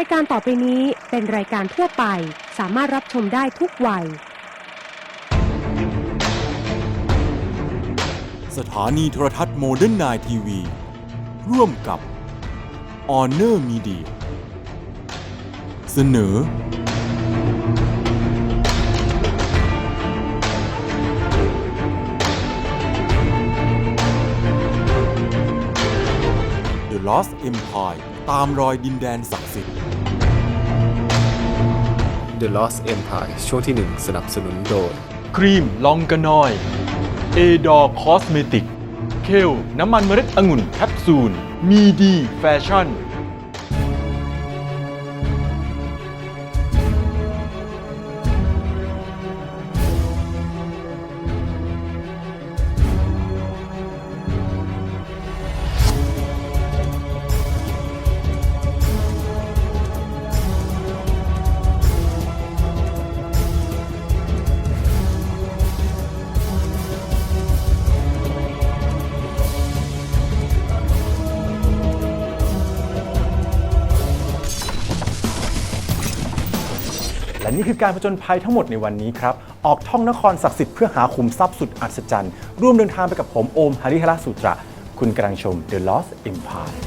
ายการต่อไปนี้เป็นรายการทั่วไป สามารถรับชมได้ทุกวัย สถานีโทรทัศน์โมเดิร์นไนทีวี ร่วมกับ Honor Media เสนอ The Lost Empire ตามรอยดินแดนศักดิ์สิทธิ์ The Lost Empire ช่วงที่ 1 สนับสนุนโดย ครีมลองกานอย เอดอร์คอสเมติก เคล น้ำมันเมล็ดองุ่นแคปซูล มีดี แฟชั่น การผจญภัยทั้งหมดในวันนี้ครับ ออกท่องนครศักดิ์สิทธิ์เพื่อหาขุมทรัพย์สุดอัศจรรย์ ร่วมเดินทางไปกับผมโอมหริหรสุตระ คุณกำลังชม The Lost Empire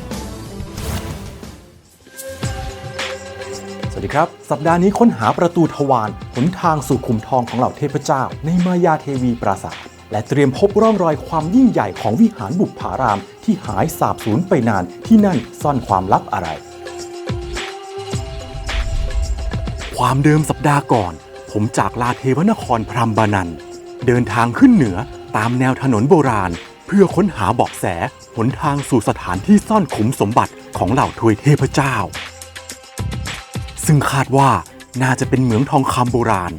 สวัสดีครับ สัปดาห์นี้ค้นหาประตูทวารหนทางสู่ขุมทองของเหล่าเทพเจ้า ในมายาเทวีปราสาทและเตรียมพบร่องรอยความยิ่งใหญ่ของวิหารบุปผาราม ที่หายสาบสูญไปนานที่นั่นซ่อนความลับอะไร ความเดิมสัปดาห์ก่อน ผมจากลาเทวนครพรัมบานัน เดินทางขึ้นเหนือตามแนวถนนโบราณ เพื่อค้นหาเบาะแสหนทางสู่สถานที่ซ่อนขุมสมบัติของเหล่าทวยเทพเจ้า ซึ่งคาดว่าน่าจะเป็นเหมืองทองคำโบราณ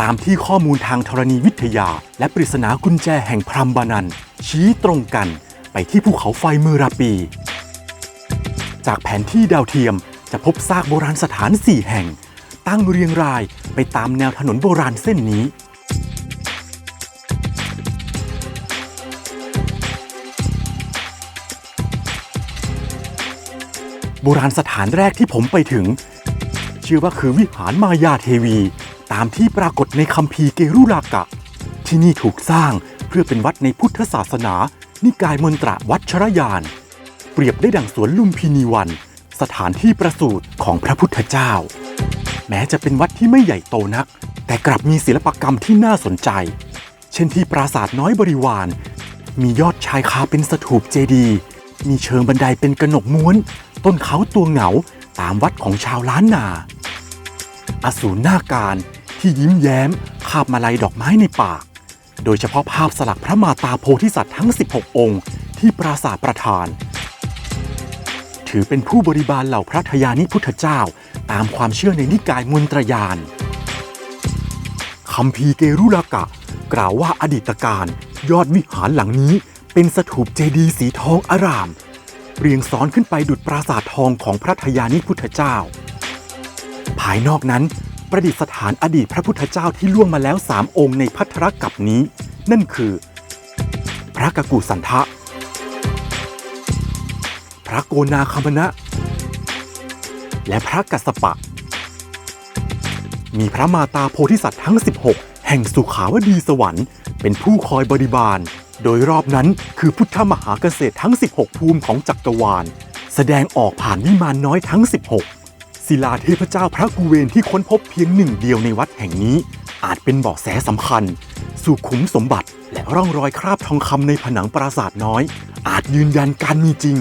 ตามที่ข้อมูลทางธรณีวิทยา และปริศนากุญแจแห่งพรัมบานัน ชี้ตรงกันไปที่ภูเขาไฟเมอราปี จากแผนที่ดาวเทียม จะพบซากโบราณสถาน 4 แห่ง ตั้งเรียงรายไปตามแนวถนนโบราณเส้นนี้ โบราณสถานแรกที่ผมไปถึงเชื่อว่าคือวิหารมายาเทวี ตามที่ปรากฏในคัมภีร์เกรุลากะ ที่นี่ถูกสร้างเพื่อเป็นวัดในพุทธศาสนา นิกายมนตระวัดชรยาน เปรียบได้ดังสวนลุมพินีวัน สถานที่ประสูติของพระพุทธเจ้า แม้จะเป็นวัดที่ไม่ใหญ่โตนัก แต่กลับมีศิลปกรรมที่น่าสนใจ เช่นที่ปราสาทน้อยบริวาร มียอดชายคาเป็นสถูปเจดี มีเชิงบันไดเป็นกระหนกม้วน ต้นเขาตัวเหงาตามวัดของชาวล้านนา อสูรหน้าการที่ยิ้มแย้มคาบมาลัยดอกไม้ในปาก โดยเฉพาะภาพสลักพระมาตาโพธิสัตว์ทั้ง 16 องค์ ที่ปราสาทประธาน ถือเป็นผู้บริบาลเหล่าพระทยานิพุทธเจ้า ตามความเชื่อในนิกายมนตรยานคัมภีเกรุลกะ กล่าวว่าอดีตการยอดวิหารหลังนี้เป็นสถูปเจดีย์สีทองอาราม เรียงซ้อนขึ้นไปดุจปราสาททองของพระทยานิพุทธเจ้า ภายนอกนั้นประดิษฐานอดีตพระพุทธเจ้าที่ล่วงมาแล้วสามองค์ในพัทธรกับนี้ นั่นคือ พระกกุสันทะ ระโกนาคามนะและพระกัสสปะ มีพระมาตาโพธิสัตว์ทั้ง 16 แห่งสุขาวดีสวรรค์ เป็นผู้คอยบริบาล โดยรอบนั้นคือพุทธมหาเกษตรทั้ง 16 ภูมิของจักรวาล แสดงออกผ่านวิมานน้อยทั้ง 16 ศิลาเทพเจ้าพระกุเวนที่ค้นพบเพียงหนึ่งเดียวในวัดแห่งนี้ อาจเป็นเบาะแสสำคัญ สู่ขุมสมบัติและร่องรอยคราบทองคำในผนังปราสาทน้อย อาจยืนยันการมีจริง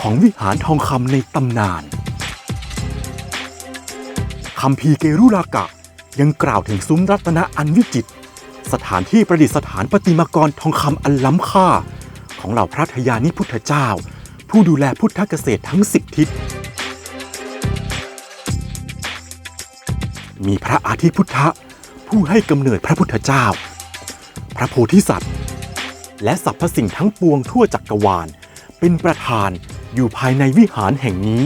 ของวิหารทองคำในตำนานคัมภีเกรุลากะยังกล่าวถึงซุ้มรัตนะอันวิจิตรสถานที่ประดิษฐานประติมากรทองคำอันล้ำค่า ของเหล่าพระทยานิพุทธเจ้า ผู้ดูแลพุทธเกษตรทั้งสิบทิศ มีพระอาทิพุทธะผู้ให้กำเนิดพระพุทธเจ้า พระโพธิสัตว์ และสรรพสิ่งทั้งปวงทั่วจักรวาล เป็นประธาน อยู่ภายในวิหารแห่งนี้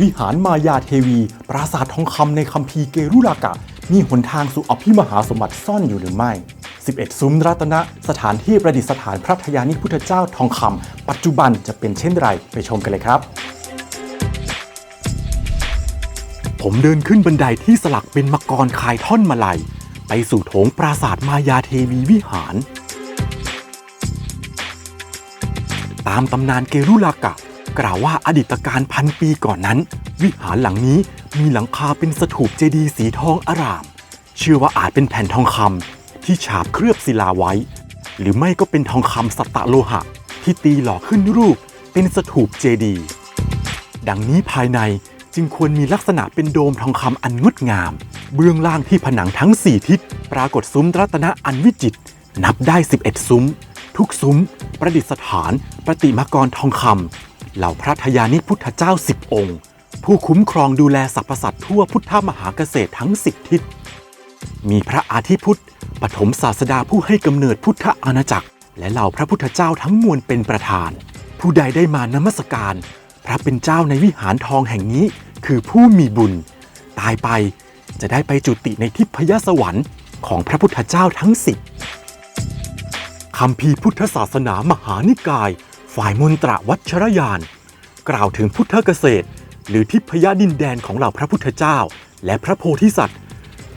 วิหารมายาเทวี ปราสาททองคำในคัมภีร์เกรุลากะ มีหนทางสู่อภิมหาสมบัติซ่อนอยู่หรือไม่ 11 ซุ้มรัตนะ สถานที่ประดิษฐานพระทยานิพุทธเจ้าทองคำปัจจุบันจะเป็นเช่นไรไปชมกันเลยครับผมเดินขึ้นบันไดที่สลักเป็นมังกรคายท่อนมาลัย ไปสู่โถงปราสาทมายาเทวีวิหารามตำนานเกรุลากะ กล่าวว่าอดีตการพันปีก่อนนั้น วิหารหลังนี้มีหลังคาเป็นสถูปเจดีย์สีทองอาราม เชื่อว่าอาจเป็นแผ่นทองคำที่ฉาบเคลือบศิลาไว้ หรือไม่ก็เป็นทองคำสัตตโลหะ ที่ตีหล่อขึ้นรูปเป็นสถูปเจดีย์ดังนี้ภายในจึงควรมีลักษณะเป็นโดมทองคำอันงดงาม เบื้องล่างที่ผนังทั้ง 4 ทิศ ปรากฏซุ้มรัตนะอันวิจิตรนับได้ 11 ซุ้ม ทุกซุ้ม ประดิษฐาน ประติมากรทองคำเหล่าพระทยานิพุทธเจ้า10องค์ ผู้คุ้มครองดูแลสรรพสัตว์ทั่วพุทธมหาเกษตรทั้ง10ทิศ มีพระอาทิพุทธปฐมศาสดาผู้ให้กำเนิดพุทธอาณาจักร และเหล่าพระพุทธเจ้าทั้งมวลเป็นประธาน ผู้ใดได้มานมัสการ พระเป็นเจ้าในวิหารทองแห่งนี้ คือผู้มีบุญ ตายไปจะได้ไปจุติในทิพยสวรรค์ของพระพุทธเจ้าทั้งสิบ คำพีพุทธศาสนามหานิกาย ฝ่ายมนตระวัชรยาน กล่าวถึงพุทธเกษตร หรือทิพยดินแดนของเหล่าพระพุทธเจ้า และพระโพธิสัตว์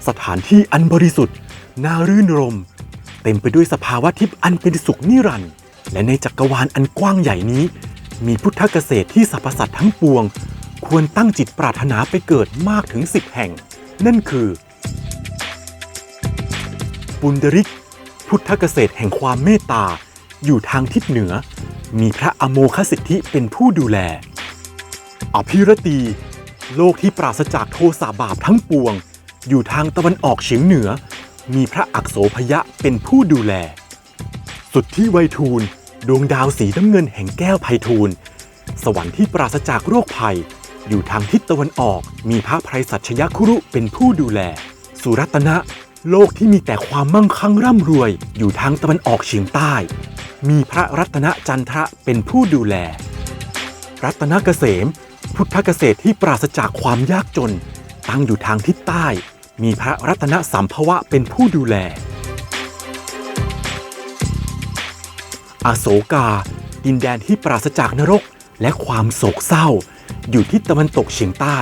สถานที่อันบริสุทธิ์น่ารื่นรม เต็มไปด้วยสภาวะทิพย์อันเป็นสุขนิรันดร์และในจักรวาลอันกว้างใหญ่นี้ มีพุทธเกษตรที่สรรพสัตว์ทั้งปวง ควรตั้งจิตปรารถนาไปเกิดมากถึง10แห่ง นั่นคือ ปุณดริก พุทธเกษตรแห่งความเมตตา อยู่ทางทิศเหนือ มีพระอโมคสิทธิเป็นผู้ดูแล อภิรตี โลกที่ปราศจากโทสะบาปทั้งปวง อยู่ทางตะวันออกเฉียงเหนือ มีพระอักโสพยะเป็นผู้ดูแล สุดที่ไวยทูล ดวงดาวสีน้ำเงินแห่งแก้วไพฑูรย์สวรรค์ที่ปราศจากโรคภัย อยู่ทางทิศตะวันออก มีพระไพรสัชยคุรุเป็นผู้ดูแล สุรัตนะ โลกที่มีแต่ความมั่งคั่งร่ำรวยอยู่ทางตะวันออกเฉียงใต้ มีพระรัตนจันทระเป็นผู้ดูแล รัตนเกษม พุทธเกษตรที่ปราศจากความยากจน ตั้งอยู่ทางทิศใต้ มีพระรัตนสัมภวะเป็นผู้ดูแล อโศกา ดินแดนที่ปราศจากนรกและความโศกเศร้า อยู่ทิศตะวันตกเฉียงใต้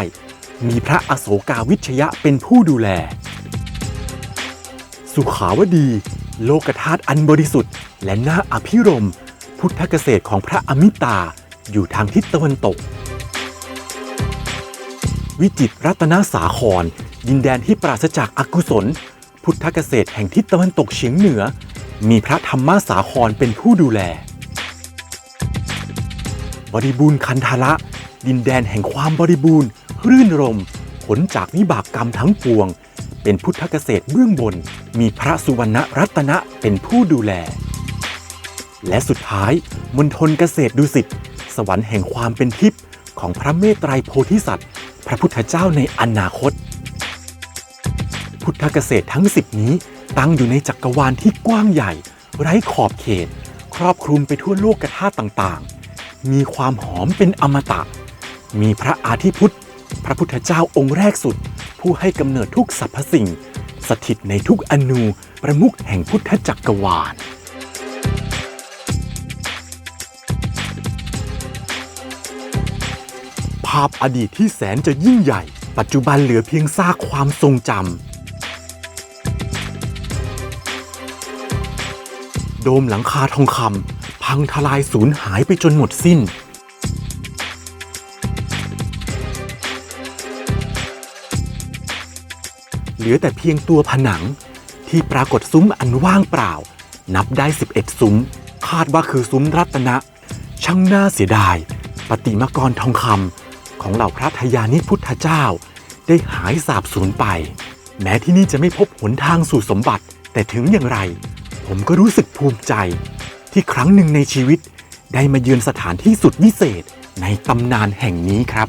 มีพระอโศกาวิชยะเป็นผู้ดูแล สุขาวดี โลกธาตุอันบริสุทธิ์ และน่าอภิรม พุทธเกษตรของพระอมิตา อยู่ทางทิศตะวันตก วิจิตรรัตนสาคร ดินแดนที่ปราศจากอากุศล พุทธเกษตรแห่งทิศตะวันตกเฉียงเหนือ มีพระธรรมสาครเป็นผู้ดูแล บริบูรณ์คันธละ ดินแดนแห่งความบริบูรณ์รื่นรม ผลจากวิบากกรรมทั้งปวง เป็นพุทธเกษตรเบื้องบน มีพระสุวรรณรัตนะเป็นผู้ดูแล และสุดท้ายมณฑลเกษตรดุสิตสวรรค์แห่งความเป็นทิพย์ของพระเมตไตรโพธิสัตว์ พระพุทธเจ้าในอนาคต พุทธเกษตรทั้งสิบนี้ตั้งอยู่ในจักรวาลที่กว้างใหญ่ ไร้ขอบเขต ครอบคลุมไปทั่วโลกธาตุต่างๆ มีความหอมเป็นอมตะ มีพระอาทิพุทธ พระพุทธเจ้าองค์แรกสุด ผู้ให้กำเนิดทุกสรรพสิ่ง สถิตในทุกอนูประมุขแห่งพุทธจักรวาลภาพอดีตที่แสนจะยิ่งใหญ่ ปัจจุบันเหลือเพียงซากความทรงจำโดมหลังคาทองคำพังทลายสูญหายไปจนหมดสิ้น เหลือแต่เพียงตัวผนัง ที่ปรากฏซุ้มอันว่างเปล่า นับได้ 11 ซุ้ม คาดว่าคือซุ้มรัตนะ ช่างน่าเสียดาย ปฏิมากรทองคำของเหล่าพระทยานิพุทธเจ้า ได้หายสาบสูญไป แม้ที่นี่จะไม่พบหนทางสู่สมบัติ แต่ถึงอย่างไร ผมก็รู้สึกภูมิใจ ที่ครั้งหนึ่งในชีวิต ได้มาเยือนสถานที่สุดวิเศษในตำนานแห่งนี้ครับ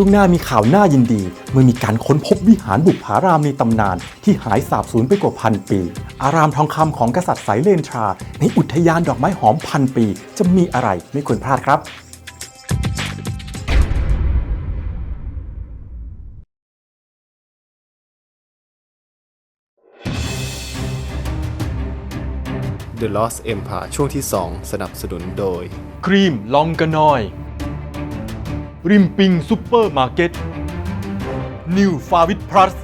ช่วงหน้ามีข่าวน่ายินดี เมื่อมีการค้นพบวิหารบุพารามในตำนาน ที่หายสาบสูญไปกว่าพันปี อารามทองคำของกษัตริย์สายเลนทรา ในอุทยานดอกไม้หอมพันปี จะมีอะไรไม่ควรพลาดครับเดอะลอสเอ็มพาช่วงที่ 2 สนับสนุนโดย ครีมลองกันหน่อย ริมปิงซูเปอร์มาร์เก็ตนิวฟาวิตพลัส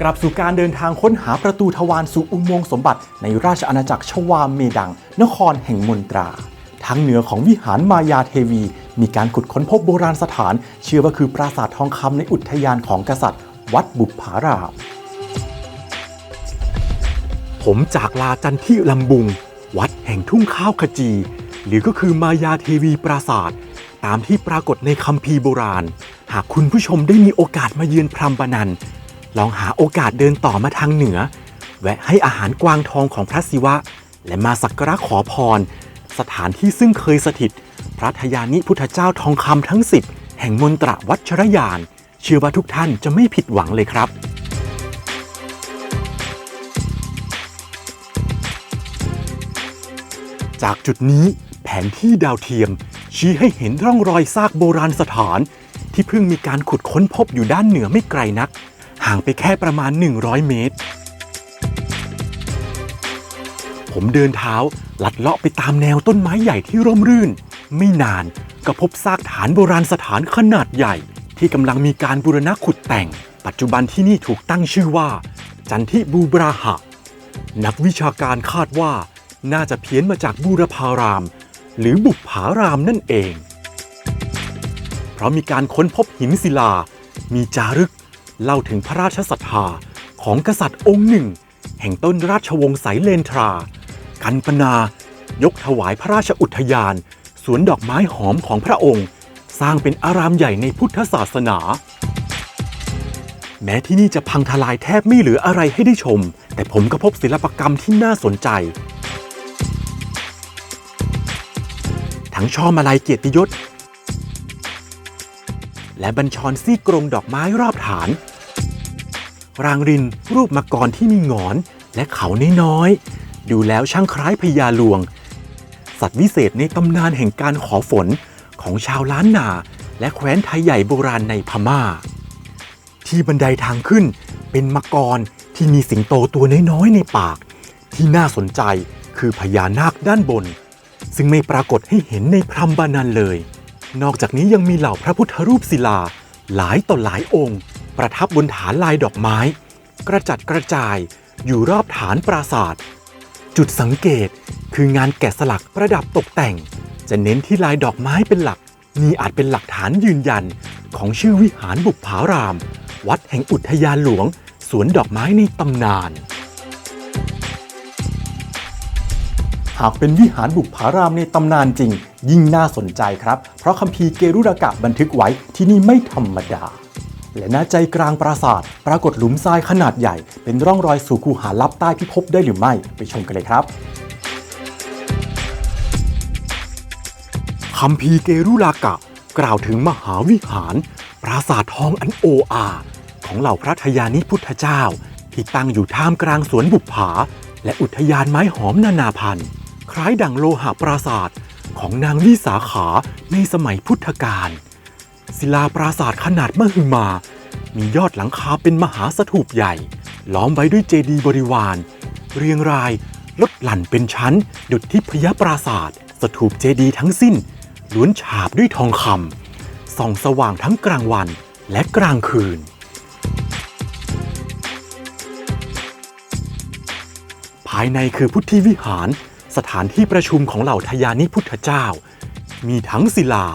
กลับสู่การเดินทางค้นหาประตูทวารสู่อุโมงค์สมบัติในราชอาณาจักรชวามเมดัง นครแห่งมนตรา ทางเหนือของวิหารมายาเทวี มีการขุดค้นพบโบราณสถาน เชื่อว่าคือปราสาททองคำในอุทยานของกษัตริย์ วัดบุปผาราม ผมจากลาจันที่ลำบุง วัดแห่งทุ่งข้าวขจี หรือก็คือมายาเทวีปราสาทตตามที่ปรากฏในคัมภีร์โบราณ หากคุณผู้ชมได้มีโอกาสมาเยือนพรำปนัน ลองหาโอกาสเดินต่อมาทางเหนือ แวะให้อาหารกวางทองของพระศิวะ และมาสักการะขอพร สถานที่ซึ่งเคยสถิต พระทยานิพุทธเจ้าทองคำทั้งสิบแห่งมนตรวัชรยาน เชื่อว่าทุกท่านจะไม่ผิดหวังเลยครับจากจุดนี้ ผนที่ดาวเทียม ชี้ให้เห็นร่องรอยซากโบราณสถาน ที่เพิ่งมีการขุดค้นพบอยู่ด้านเหนือไม่ไกลนัก ห่างไปแค่ประมาณ 100 เมตร ผมเดินเท้าลัดเลาะไปตามแนวต้นไม้ใหญ่ที่ร่มรื่น ไม่นานก็พบซากฐานโบราณสถานขนาดใหญ่ ที่กำลังมีการบูรณะขุดแต่ง ปัจจุบันที่นี่ถูกตั้งชื่อว่า จันทิบูบราหะ นักวิชาการคาดว่าน่าจะเพี้ยนมาจากบูรพาราม หรือบุปผารามนั่นเอง เพราะมีการค้นพบหินศิลา มีจารึกเล่าถึงพระราชศรัทธาของกษัตริย์องค์หนึ่ง แห่งต้นราชวงศ์ไสเลนทรา กันปนา ยกถวายพระราชอุทยาน สวนดอกไม้หอมของพระองค์ สร้างเป็นอารามใหญ่ในพุทธศาสนา แม้ที่นี่จะพังทลายแทบไม่เหลืออะไรให้ได้ชม แต่ผมก็พบศิลปกรรมที่น่าสนใจ ทั้งช่อมาลัยเกียรติยศ และบัญชรซี่กรงดอกไม้รอบฐาน รางรินรูปมังกรที่มีงอนและเขาน้อยๆ ดูแล้วช่างคล้ายพญาลวง สัตว์วิเศษในตำนานแห่งการขอฝนของชาวล้านนา และแคว้นไทยใหญ่โบราณในพม่า ที่บันไดทางขึ้นเป็นมังกรที่มีสิงโตตัวน้อยๆ ในปาก ที่น่าสนใจคือพญานาคด้านบน ซึ่งไม่ปรากฏให้เห็นในพรำบานันเลย นอกจากนี้ยังมีเหล่าพระพุทธรูปศิลา หลายต่อหลายองค์ ประทับบนฐานลายดอกไม้ กระจัดกระจายอยู่รอบฐานปราสาทจุดสังเกตคืองานแกะสลักประดับตกแต่ง จะเน้นที่ลายดอกไม้เป็นหลัก นี่อาจเป็นหลักฐานยืนยันของชื่อวิหารบุปผาราม วัดแห่งอุทยานหลวง สวนดอกไม้ในตำนาน หากเป็นวิหารบุปผารามในตำนานจริง ยิ่งน่าสนใจครับ เพราะคัมภีร์เกรุรากะบันทึกไว้ที่นี่ไม่ธรรมดา และณใจกลางปราสาท ปรากฏหลุมทรายขนาดใหญ่ เป็นร่องรอยสู่คูหาลับใต้พิภพได้หรือไม่ ไปชมกันเลยครับคัมภีร์เกรุรากะ กล่าวถึงมหาวิหาร ปราสาททองอันโออาของเหล่าพระทยานิพุทธเจ้า ที่ตั้งอยู่ท่ามกลางสวนบุปผา และอุทยานไม้หอมนานาพันธุ์ คล้ายดังโลหะปราสาทของนางวิสาขาในสมัยพุทธกาลศิลาปราสาทขนาดมหึมา มียอดหลังคาเป็นมหาสถูปใหญ่ ล้อมไว้ด้วยเจดีย์บริวาร เรียงรายลดหลั่นเป็นชั้น ดุจทิพยปราสาทสถูปเจดีย์ทั้งสิ้น ล้วนฉาบด้วยทองคำส่องสว่างทั้งกลางวันและกลางคืน ภายในคือพุทธิวิหาร สถานที่ประชุมของเหล่าทยานิพุทธเจ้า มีทั้งศิลา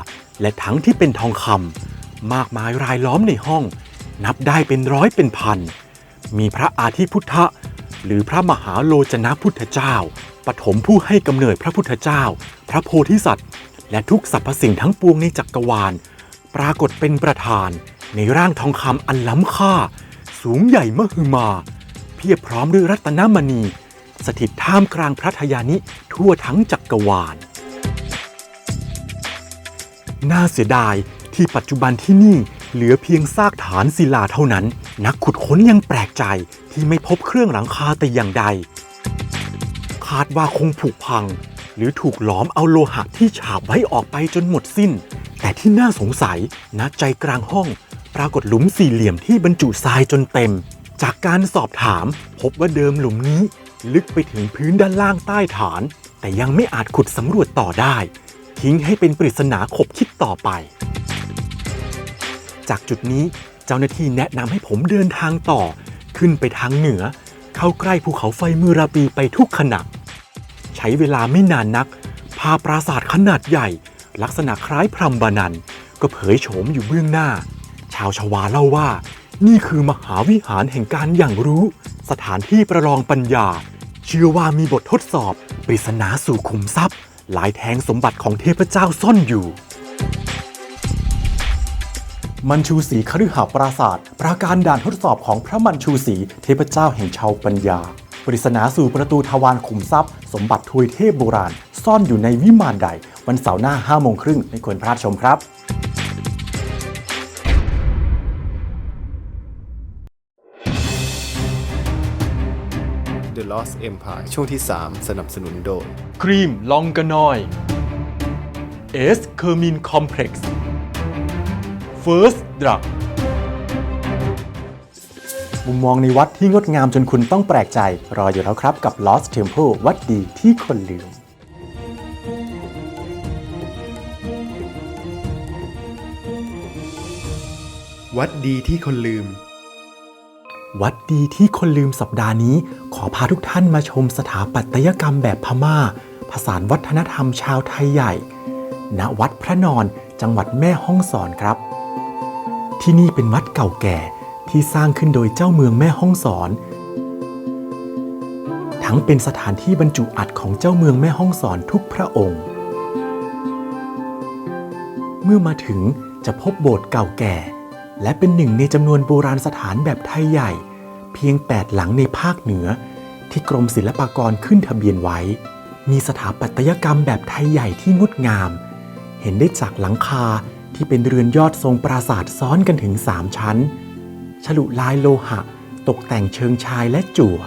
และทั้งที่เป็นทองคำมากมายรายล้อมในห้อง นับได้เป็นร้อยเป็นพัน มีพระอาทิพุทธะ หรือพระมหาโลจนะพุทธเจ้าปฐมผู้ให้กำเนิดพระพุทธเจ้า พระโพธิสัตว์ และทุกสรรพสิ่งทั้งปวงในจักรวาล ปรากฏเป็นประธานในร่างทองคำอันล้ำค่า สูงใหญ่มหึมา เพียบพร้อมด้วยรัตนมณี สถิตท่ามกลางพระทยานิทั่วทั้งจักรวาล น่าเสียดายที่ปัจจุบันที่นี่เหลือเพียงซากฐานศิลาเท่านั้น นักขุดค้นยังแปลกใจที่ไม่พบเครื่องหลังคาแต่อย่างใด คาดว่าคงผุพัง หรือถูกหลอมเอาโลหะที่ฉาบไว้ออกไปจนหมดสิ้น แต่ที่น่าสงสัยณใจกลางห้อง ปรากฏหลุมสี่เหลี่ยมที่บรรจุทรายจนเต็ม จากการสอบถามพบว่าเดิมหลุมนี้ ลึกไปถึงพื้นด้านล่างใต้ฐาน แต่ยังไม่อาจขุดสำรวจต่อได้ ทิ้งให้เป็นปริศนาขบคิดต่อไป จากจุดนี้เจ้าหน้าที่แนะนำให้ผมเดินทางต่อ ขึ้นไปทางเหนือ เข้าใกล้ภูเขาไฟมือราปีไปทุกขณะใช้เวลาไม่นานนัก พาปราสาทขนาดใหญ่ ลักษณะคล้ายพรำบานัน ก็เผยโฉมอยู่เบื้องหน้า ชาวชวาเล่าว่า นี่คือมหาวิหารแห่งการอย่างรู้ สถานที่ประลองปัญญา เชื่อว่ามีบททดสอบ ปริศนาสู่ขุมทรัพย์ หลายแทงสมบัติของเทพเจ้าซ่อนอยู่ มันชูศรีคฤหปราศาสตร์ปราการด่านทดสอบของพระมันชูศรีเทพเจ้าแห่งชาวปัญญา ปริศนาสู่ประตูทวารขุมทรัพย์ สมบัติทวยเทพโบราณ ซ่อนอยู่ในวิมานใด วันเสาร์หน้า5โมงครึ่งไม่ควรพลาดชมครับ Lost Empire ช่วงที่ 3 สนับสนุนโดย ครีมลองกานอยเอสเคอร์มินคอมเพล็กซ์เฟิร์สดรักมุมมองในวัดที่งดงามจนคุณต้องแปลกใจ รออยู่แล้วครับกับ Lost Temple วัดดีที่คนลืม วัดดีที่คนลืม วัดดีที่คนลืมสัปดาห์นี้ ขอพาทุกท่านมาชมสถาปัตยกรรมแบบพม่า ผสานวัฒนธรรมชาวไทยใหญ่ ณ วัดพระนอน จังหวัดแม่ฮ่องสอนครับ ที่นี่เป็นวัดเก่าแก่ที่สร้างขึ้นโดยเจ้าเมืองแม่ฮ่องสอน ทั้งเป็นสถานที่บรรจุอัฐของเจ้าเมืองแม่ฮ่องสอนทุกพระองค์ เมื่อมาถึงจะพบโบสถ์เก่าแก่ และเป็นหนึ่งในจำนวนโบราณสถานแบบไทยใหญ่ เพียง 8 หลังในภาคเหนือ ที่กรมศิลปากรขึ้นทะเบียนไว้ มีสถาปัตยกรรมแบบไทยใหญ่ที่งดงาม เห็นได้จากหลังคาที่เป็นเรือนยอดทรงปราสาทซ้อนกันถึง 3 ชั้น ฉลุลายโลหะ ตกแต่งเชิงชายและจั่ว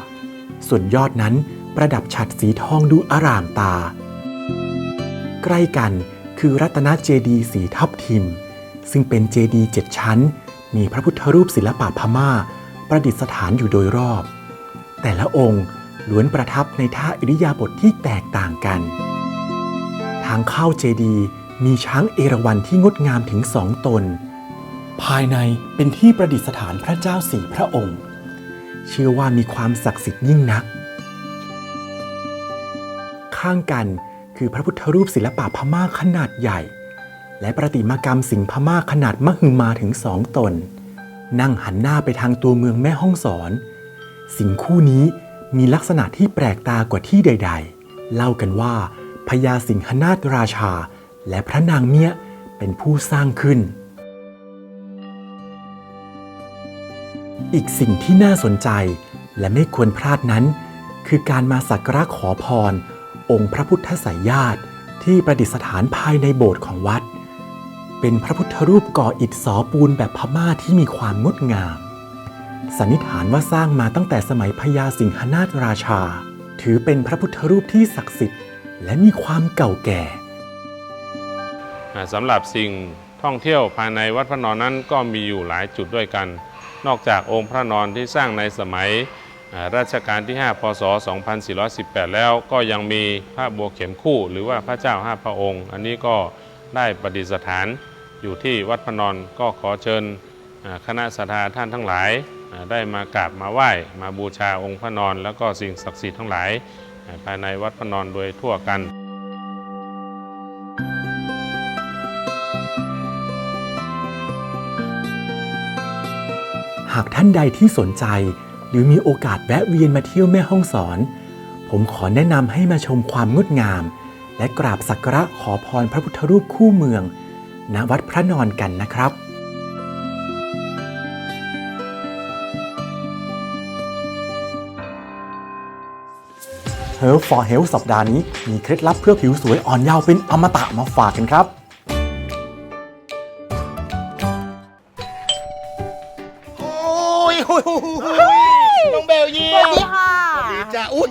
ส่วนยอดนั้นประดับฉัดสีทองดูอารามตา ใกล้กันคือรัตนเจดีสีทับทิม ซึ่งเป็นเจดีย์เจ็ดชั้น มีพระพุทธรูปศิลปะพม่า ประดิษฐานอยู่โดยรอบ แต่ละองค์ล้วนประทับในท่าอิริยาบถทที่แตกต่างกัน ทางเข้าเจดีย์มีช้างเอราวัณที่งดงามถึงสองตน ภายในเป็นที่ประดิษฐานพระเจ้าสี่พระองค์ เชื่อว่ามีความศักดิ์สิทธิ์ยิ่งนัก ข้างกันคือพระพุทธรูปศิลปะพม่าขนาดใหญ่ และประติมากรรมสิงห์พม่าขนาดมหึมาถึงสองตน นั่งหันหน้าไปทางตัวเมืองแม่ห้องสอน สิงคู่นี้มีลักษณะที่แปลกตากว่าที่ใด ๆ เล่ากันว่าพญาสิงหนาถราชา และพระนางเมียเป็นผู้สร้างขึ้น อีกสิ่งที่น่าสนใจและไม่ควรพลาดนั้น คือการมาสักการะขอพร องค์พระพุทธสายญาติที่ประดิษฐานภายในโบสถ์ของวัด เป็นพระพุทธรูปก่ออิฐสอปูนแบบพม่าที่มีความงดงาม สันนิษฐานว่าสร้างมาตั้งแต่สมัยพญาสิงหนาถราชา ถือเป็นพระพุทธรูปที่ศักดิ์สิทธิ์ และมีความเก่าแก่สำหรับสิ่งท่องเที่ยวภายในวัดพระนอนนั้นก็มีอยู่หลายจุดด้วยกัน นอกจากองค์พระนอนที่สร้างในสมัยอ่ารัชกาลที่ 5 พศ 2418 แล้วก็ยังมีพระบัวเข็มคู่ หรือว่าพระเจ้าห้าพระองค์ อันนี้ก็ ได้ประดิษฐานอยู่ที่วัดพนอนก็ขอเชิญคณะสัตยาท่านทั้งหลาย ได้มากราบมาไหว้มาบูชาองค์พระนอน แล้วก็สิ่งศักดิ์สิทธิ์ทั้งหลาย ภายในวัดพระนอนโดยทั่วกันหากท่านใดที่สนใจหรือมีโอกาสแวะเวียนมาเที่ยวแม่ห้องสอน ผมขอแนะนำให้มาชมความงดงาม และกราบสักการะขอพรพระพุทธรูปคู่เมือง ณวัดพระนอนกันนะครับเฮล for Health สัปดาห์นี้มีเคล็ดลับเพื่อผิวสวยอ่อนเยาว์เป็นอมตะมาฝากกันครับ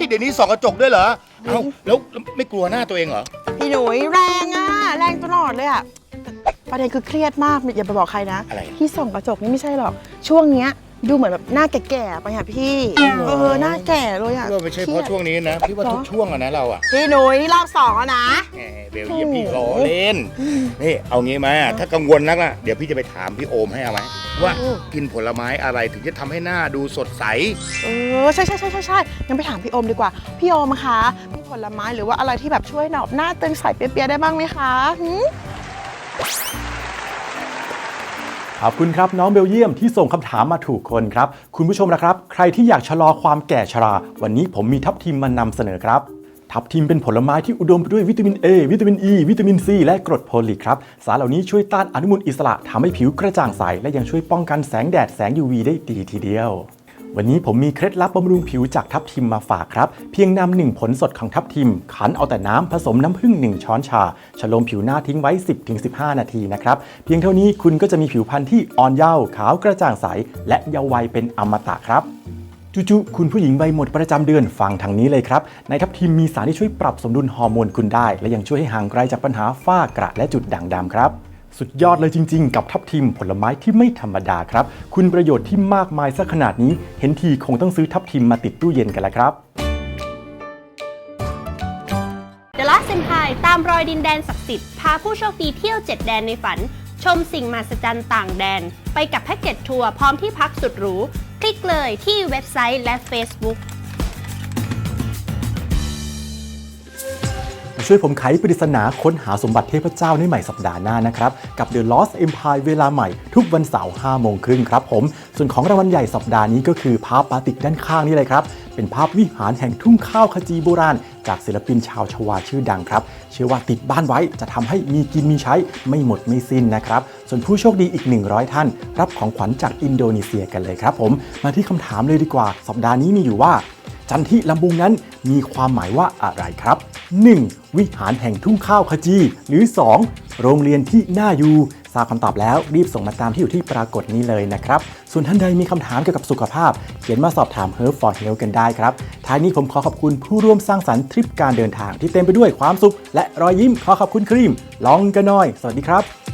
เดี๋ยวนี้ส่องกระจกด้วยเหรอเอ้าแล้วแล้วไม่กลัวหน้าตัวเองเหรอ พี่หนุ่ยแรงอะ แรงตลอดเลยอะแต่ประเด็นคือเครียดมากอย่าไปบอกใครนะ อะไร ที่ส่องกระจกนี่ไม่ใช่หรอก ช่วงเนี้ย ดูเหมือนแบบหน้าแก่ๆไปค่ะพี่ เออหน้าแก่เลยอะก็ไม่ใช่เพราะช่วงนี้นะพี่ว่าทุกช่วงอะนะเราอะพี่หนุยรอบสองแล้วนะแหมเบลเยียมพี่ล้อเล่นนี่เอางี้ไหมอะถ้ากังวลนักนะเดี๋ยวพี่จะไปถามพี่โอมให้เอาไหมว่ากินผลไม้อะไรถึงจะทำให้หน้าดูสดใส เออ ใช่ใช่ใช่ใช่ใช่งั้นไปถามพี่โอมดีกว่า พี่โอมคะมีผลไม้หรือว่าอะไรที่แบบช่วยหนอบหน้าตึงใสเปียๆได้บ้างไหมคะหืม ขอบคุณครับน้องเบลเยียมที่ส่งคำถามมาถูกคนครับ คุณผู้ชมนะครับ ใครที่อยากชะลอความแก่ชรา วันนี้ผมมีทับทิมมานำเสนอครับ ทับทิมเป็นผลไม้ที่อุดมไปด้วยวิตามิน A วิตามิน E วิตามิน C และกรดโพลิกครับ สารเหล่านี้ช่วยต้านอนุมูลอิสระทำให้ผิวกระจ่างใส และยังช่วยป้องกันแสงแดดแสง UV ได้ดีทีเดียว วันนี้ผมมีเคล็ดลับบำรุงผิวจากทับทิมมาฝากครับ เพียงนำหนึ่งผลสดของทับทิม ขันเอาแต่น้ำผสมน้ำผึ้ง1 ช้อนชาฉโลมผิวหน้าทิ้งไว้ 10-15 นาทีนะครับ เพียงเท่านี้คุณก็จะมีผิวพรรณที่อ่อนเยาว์ขาวกระจ่างใส และเยาว์วัยเป็นอมตะครับจุๆคุณผู้หญิงวัยหมดประจำเดือนฟังทางนี้เลยครับ ในทับทิมมีสารที่ช่วยปรับสมดุลฮอร์โมนคุณได้ และยังช่วยให้ห่างไกลจากปัญหาฝ้ากระและจุดด่างดำครับ สุดยอดเลยจริง ๆ กับทับทิมผลไม้ที่ไม่ธรรมดาครับ คุณประโยชน์ที่มากมายซะขนาดนี้ เห็นทีคงต้องซื้อทับทิมมาติดตู้เย็นกันแล้วครับ The Last Empire ตามรอยดินแดนศักดิ์สิทธิ์พาผู้โชคดีเที่ยว 7 แดนในฝัน ชมสิ่งมหัศจรรย์ต่างแดน ไปกับแพ็กเกจทัวร์พร้อมที่พักสุดหรู คลิกเลยที่เว็บไซต์และ Facebook ช่วยผมไขปริศนาค้นหาสมบัติเทพเจ้าในใหม่สัปดาห์หน้านะครับ กับ The Lost Empire เวลาใหม่ทุกวันเสาร์5โมงครึ่งครับผม ส่วนของรางวัลใหญ่สัปดาห์นี้ก็คือภาพปาติกด้านข้างนี่เลยครับ เป็นภาพวิหารแห่งทุ่งข้าวขจีโบราณ จากศิลปินชาวชวาชื่อดังครับ เชื่อว่าติดบ้านไว้จะทำให้มีกินมีใช้ไม่หมดไม่สิ้นนะครับ ส่วนผู้โชคดีอีก 100 ท่าน รับของขวัญจากอินโดนีเซียกันเลยครับผม มาที่คำถามเลยดีกว่า สัปดาห์นี้มีอยู่ว่า จันทิลำบุงนั้นมีความหมายว่าอะไรครับ 1. วิหารแห่งทุ่งข้าวขจี หรือ 2. โรงเรียนที่น่าอยู่ทราบคำตอบแล้วรีบส่งมาตามที่อยู่ที่ปรากฏนี้เลยนะครับ ส่วนท่านใดมีคำถามเกี่ยวกับสุขภาพ เขียนมาสอบถาม Herb for Health กันได้ครับท้ายนี้ผมขอขอบคุณผู้ร่วมสร้างสรรค์ทริปการเดินทางที่เต็มไปด้วยความสุข และรอยยิ้มขอขอบคุณครีม ลองกันหน่อย สวัสดีครับ